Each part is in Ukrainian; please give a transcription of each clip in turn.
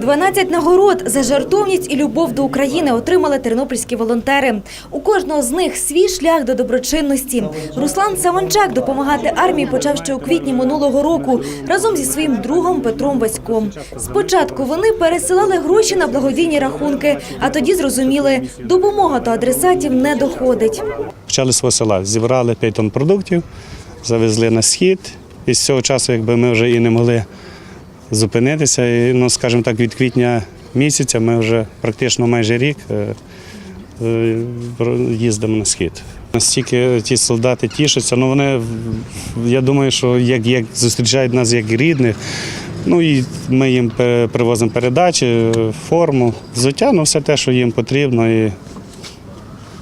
12 нагород за жартовність і любов до України отримали тернопільські волонтери. У кожного з них свій шлях до доброчинності. Руслан Саванчак допомагати армії почав ще у квітні минулого року разом зі своїм другом Петром Васьком. Спочатку вони пересилали гроші на благодійні рахунки, а тоді зрозуміли, допомога до адресатів не доходить. Почали свого села, зібрали 5 тонн продуктів, завезли на схід. І з цього часу, якби ми вже і не могли зупинитися, і, ну, скажімо так, від квітня місяця ми вже практично майже рік е, е, їздимо на схід. Настільки ті солдати тішаться, ну вони, я думаю, що як, як зустрічають нас як рідних, ну і ми їм привозимо передачі, форму, взуття, ну все те, що їм потрібно. І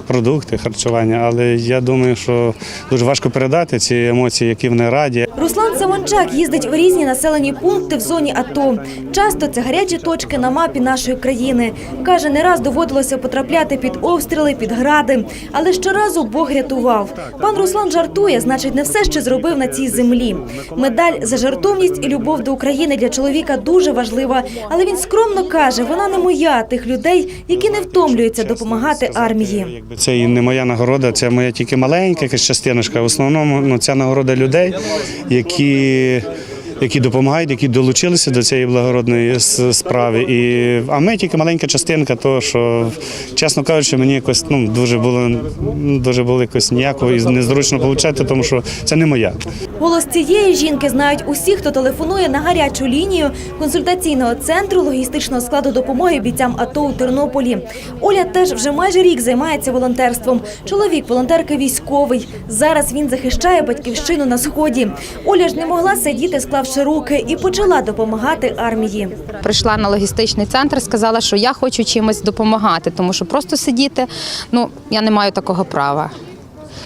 продукти, харчування, але я думаю, що дуже важко передати ці емоції, які вони раді. Руслан Саванчак їздить у різні населені пункти в зоні АТО. Часто це гарячі точки на мапі нашої країни. Каже, не раз доводилося потрапляти під обстріли, під гради. Але щоразу Бог рятував. Пан Руслан жартує, значить, не все ще зробив на цій землі. Медаль за жартовність і любов до України для чоловіка дуже важлива. Але він скромно каже, вона не моя, тих людей, які не втомлюються допомагати армії. Це і не моя нагорода, це моя тільки маленька якась частиночка. В основному ну, ця нагорода людей, які. Які допомагають, які долучилися до цієї благородної справи. І, а ми тільки маленька частинка, того, що, чесно кажучи, мені якось ну, дуже було ну, дуже було якось ніяково і незручно отримати, тому що це не моя. Голос цієї жінки знають усі, хто телефонує на гарячу лінію консультаційного центру логістичного складу допомоги бійцям АТО у Тернополі. Оля теж вже майже рік займається волонтерством. Чоловік волонтерки військовий. Зараз він захищає батьківщину на сході. Оля ж не могла сидіти, склавши руки, і почала допомагати армії. Прийшла на логістичний центр, сказала, що я хочу чимось допомагати, тому що просто сидіти, ну я не маю такого права.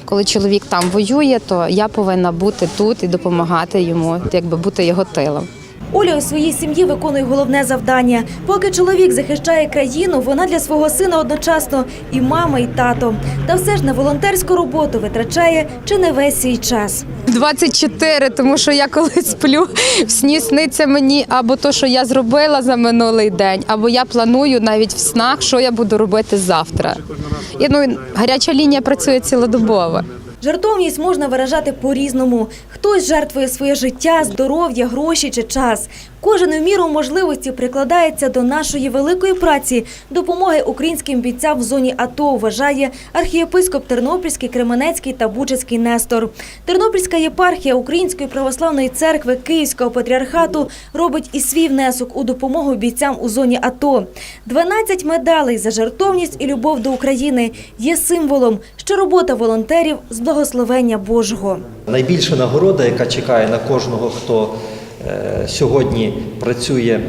Коли чоловік там воює, то я повинна бути тут і допомагати йому, якби бути його тилом. Оля у своїй сім'ї виконує головне завдання. Поки чоловік захищає країну, вона для свого сина одночасно і мама, і тато. Та все ж на волонтерську роботу витрачає чи не весь свій час. 24, тому що я коли сплю, в сні сниться мені або то, що я зробила за минулий день, або я планую навіть в снах, що я буду робити завтра. І ну гаряча лінія працює цілодобово. Жартовність можна виражати по-різному. Хтось жертвує своє життя, здоров'я, гроші чи час. Кожен у міру можливості прикладається до нашої великої праці допомоги українським бійцям в зоні АТО, вважає архієпископ Тернопільський, Кременецький та Бучацький Нестор. Тернопільська єпархія Української православної церкви Київського патріархату робить і свій внесок у допомогу бійцям у зоні АТО. 12 медалей за жартовність і любов до України є символом, що робота волонтерів з благословення Божого. Найбільша нагорода, яка чекає на кожного, хто е, сьогодні працює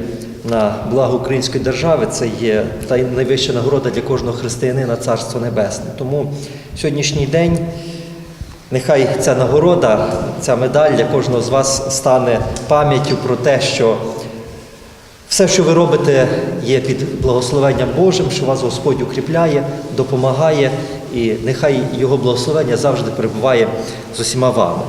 на благо української держави, це є та найвища нагорода для кожного християнина Царство Небесне. Тому сьогоднішній день нехай ця нагорода, ця медаль для кожного з вас стане пам'яттю про те, що все, що ви робите, є під благословенням Божим, що вас Господь укріпляє, допомагає, і нехай Його благословення завжди перебуває з усіма вами.